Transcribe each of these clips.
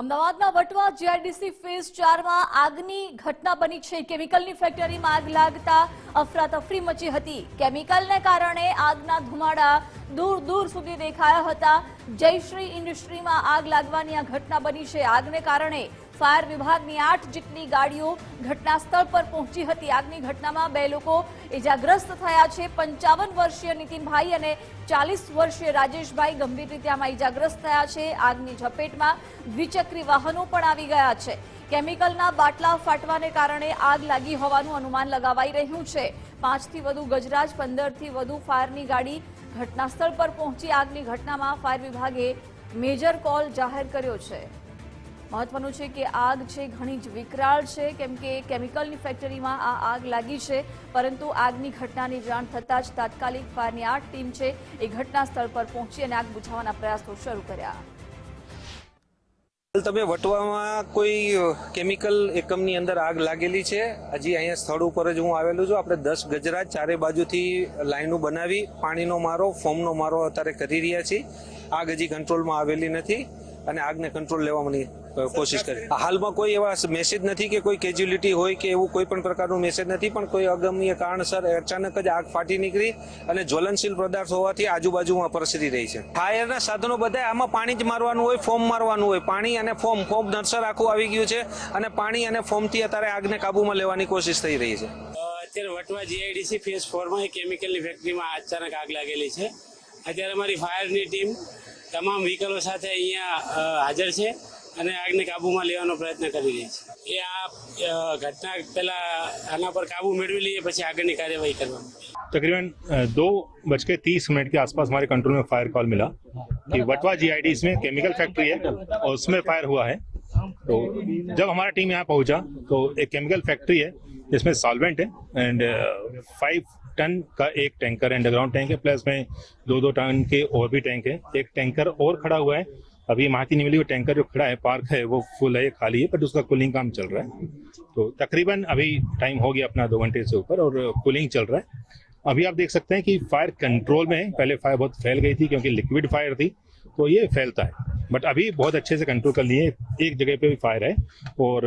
અમદાવાદના Vatva GIDC phase ચારમાં આગની ઘટના બની છે. કેમિકલની ફેક્ટરીમાં આગ લાગતા અફરાતફરી મચી હતી. કેમિકલને કારણે આગના ધુમાડા દૂર દૂર સુધી દેખાયા હતા. જયશ્રી ઇન્ડસ્ટ્રીમાં આગ લાગવાની આ ઘટના બની છે. આગને કારણે ફાયર વિભાગની આઠ જેટલી ગાડીઓ ઘટના સ્થળ પર પહોંચી હતી. આગની ઘટનામાં બે લોકો ઇજાગ્રસ્ત થયા છે. પંચાવન વર્ષીય નીતિનભાઈ અને ચાલીસ વર્ષીય રાજેશભાઈ ગંભીર રીતે આમાં ઇજાગ્રસ્ત થયા છે. આગની ઝપેટમાં દ્વિચક્રી વાહનો પણ આવી ગયા છે. કેમિકલના બાટલા ફાટવાને કારણે આગ લાગી હોવાનું અનુમાન લગાવાઈ રહ્યું છે. પાંચથી વધુ ગજરાજ, પંદરથી વધુ ફાયરની ગાડી ઘટના સ્થળ પર પહોંચી આગની ઘટનામાં ફાયર વિભાગે મેજર કોલ જાહેર કર્યો છે. મહત્વનું છે કે આગ છે, ઘણી જ વિકરાળ છે, કેમ કે કેમિકલની ફેક્ટરીમાં આ આગ લાગી છે, પરંતુ આગની ઘટનાની જાણ થતાં જ તાત્કાલિક ફાયરની આઠ ટીમ છે એ ઘટના સ્થળ પર પહોંચી અને આગ બુઝાવવાના પ્રયાસો શરૂ કર્યા. તમે વટવામાં કોઈ કેમિકલ એકમની અંદર આગ લાગેલી છે? હજી અહીંયા સ્થળ ઉપર જ હું આવેલું છું. આપણે દસ ગજરા ચારે બાજુથી લાઈનો બનાવી પાણીનો મારો ફોર્મનો મારો અત્યારે કરી રહ્યા છીએ. આગ હજી કંટ્રોલમાં આવેલી નથી અને આગને કંટ્રોલ લેવાની અ, કોશિશ કરી. હાલમાં કોઈ એવા મેસેજ નથી કે કોઈ કેજ્યુલિટી હોય કે એવું કોઈ પણ પ્રકારનું મેસેજ નથી, પણ કોઈ અગમ્ય કારણસર અચાનક જ આગ ફાટી નીકળી અને જ્વલનશીલ પદાર્થ હોવાથી આજુબાજુમાં પ્રસરી રહી છે. ફાયરના સાધનો બધા આમાં પાણી જ મારવાનું હોય, ફોર્મ મારવાનું હોય. પાણી અને ફોર્મ ફોર્મ નર્સર આખું આવી ગયું છે અને પાણી અને ફોર્મથી અત્યારે આગને કાબૂમાં લેવાની કોશિશ થઈ રહી છે. અત્યારે વટવા જીઆઈડીસી ફેઝ ફોરમાં એક કેમિકલની ફેક્ટરીમાં અચાનક આગ લાગેલી છે. અત્યારે અમારી ફાયરની ટીમ તમામ વ્હીકલો સાથે અહીંયા હાજર છે. અને આગને કાબૂમાં લેવાનો પ્રયત્ન કરી રહી છે એ આ અ, घटना પહેલા આના પર કાબુ મેળવી લઈએ પછી આગળની કાર્યવાહી કરવામાં तकरीबन अ, दो बज के तीस मिनट के आसपास हमारे कंट्रोल में फायर कॉल मिला कि वटवा जीआईडी इसमें केमिकल फैक्ट्री है और उसमें फायर हुआ है तो जब हमारा टीम यहाँ पहुंचा तो एक केमिकल फैक्ट्री है जिसमें सॉल्वेंट है एंड फाइव टन का एक टैंकर है अंडरग्राउंड टैंक है प्लस में दो दो टन के और भी टैंक है एक टैंकर और खड़ा हुआ है अभी माहिती नहीं मिली, वो टैंकर जो खड़ा है, पार्क है, वो फुल है खाली है बट उसका कूलिंग काम चल रहा है। तो तकरीबन अभी टाइम हो गया अपना दो घंटे से ऊपर और कूलिंग चल रहा है। अभी आप देख सकते हैं कि फायर कंट्रोल में है पहले फायर बहुत फैल गई थी क्योंकि लिक्विड फायर थी तो ये फैलता है। बट अभी बहुत अच्छे से कंट्रोल कर लिए, एक जगह पे भी फायर है और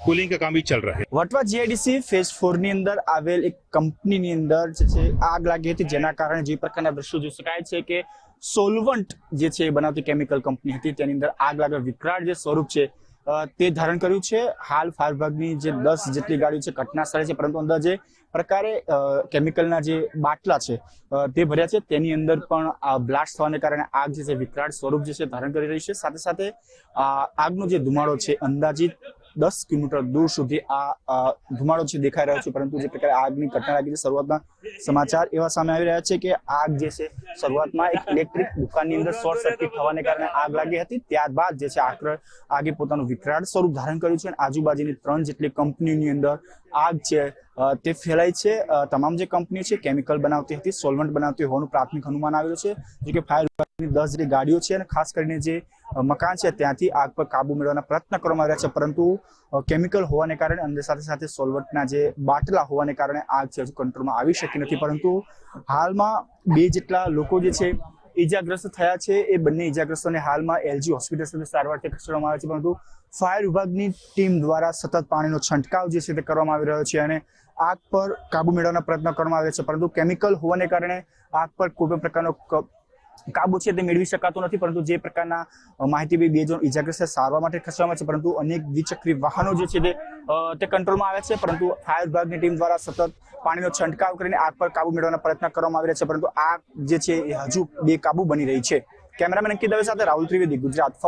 कूलिंग का काम भी चल रहा है વટવા જીઆઈડીસી ફેઝ ફોર ની અંદર આવેલ એક કંપનીની અંદર જે છે આગ લાગી હતી જેના કારણે જે પ્રકારના દ્રશ્યો જોઈ શકાય છે કે સોલવન્ટ જે છે એ બનાવતી કેમિકલ કંપની હતી તેની અંદર આગ લાગવા વિકરાળ જે સ્વરૂપ છે અ, તે ધારણ કર્યું છે હાલ ફાયર વિભાગની જે દસ જેટલી ગાડીઓ છે ઘટના સ્થળે છે પરંતુ અંદર જે પ્રકારે અ, કેમિકલના જે બાટલા છે અ, તે ભર્યા છે તેની અંદર પણ આ બ્લાસ્ટ થવાને કારણે આગ જે છે વિકરાળ સ્વરૂપ જે છે ધારણ કરી રહી છે સાથે સાથે આ આગનો જે ધુમાડો છે અંદાજિત દસ કિલોમીટર દૂર સુધી આ ધુમાડો છે દેખાઈ રહ્યો છે, પરંતુ જે પ્રકારે આગની ઘટના લાગી છે શરૂઆતમાં સમાચાર એવા સામે આવી રહ્યા છે કે આગ જે છે, શરૂઆતમાં એક ઇલેક્ટ્રિક દુકાનની અંદર શોર્ટ સર્કિટ થવાને કારણે આગ લાગી હતી, ત્યારબાદ જે છે આગ આગે પોતાનું વિકરાળ સ્વરૂપ ધારણ કર્યું છે અને આજુબાજુની ત્રણ જેટલી કંપનીની અંદર આગ છે તે ફેલાય છે. તમામ જે કંપની છે, કેમિકલ બનાવતી હતી, સોલવન્ટ બનાવતી હોવાનું પ્રાથમિક અનુમાન આવેલું છે જો કે ફાયર વિભાગની દસ જેટલી ગાડીઓ છે અને ખાસ કરીને જે મકાન છે, ત્યાંથી આગ પર કાબુ મેળવવાના પ્રયત્ન કરવામાં આવ્યા છે, પરંતુ કેમિકલ હોવાને કારણે અંદર સાથે સાથે સોલવટના જે બાટલા હોવાને કારણે આગ છે, હજુ કંટ્રોલમાં આવી શકી નથી. પરંતુ હાલમાં બે જેટલા લોકો જે છે, ઈજાગ્રસ્ત થયા છે, એ બંને ઈજાગ્રસ્તોને હાલમાં એલજી હોસ્પિટલ સુધી સારવારથી ખસેડવામાં આવે છે, પરંતુ ફાયર વિભાગની ટીમ દ્વારા સતત પાણીનો છંટકાવ જે છે તે કરવામાં આવી રહ્યો છે અને આગ પર કાબુ મેળવવાના પ્રયત્ન કરવામાં આવે છે, પરંતુ કેમિકલ હોવાને કારણે આગ પર કોઈ પણ પ્રકારનો કાબુ છે તે મેળવી શકાતો નથી, પરંતુ જે પ્રકારના માહિતી બી બે જણ ઈજાગ્રસ્ત સારવાર માટે ખસેડવામાં છે, પરંતુ અનેક દ્વિચક્રી વાહનો જે છે તે કંટ્રોલમાં આવે છે, પરંતુ ફાયર વિભાગની ટીમ દ્વારા સતત પાણીનો છંટકાવ કરીને આગ પર કાબુ મેળવવાના પ્રયત્ન કરવામાં આવી છે, પરંતુ આગ જે છે એ હજુ બેકાબુ બની રહી છે. કેમેરામેન અંકિત દવે સાથે રાહુલ ત્રિવેદી, ગુજરાત ફર્સ્ટ.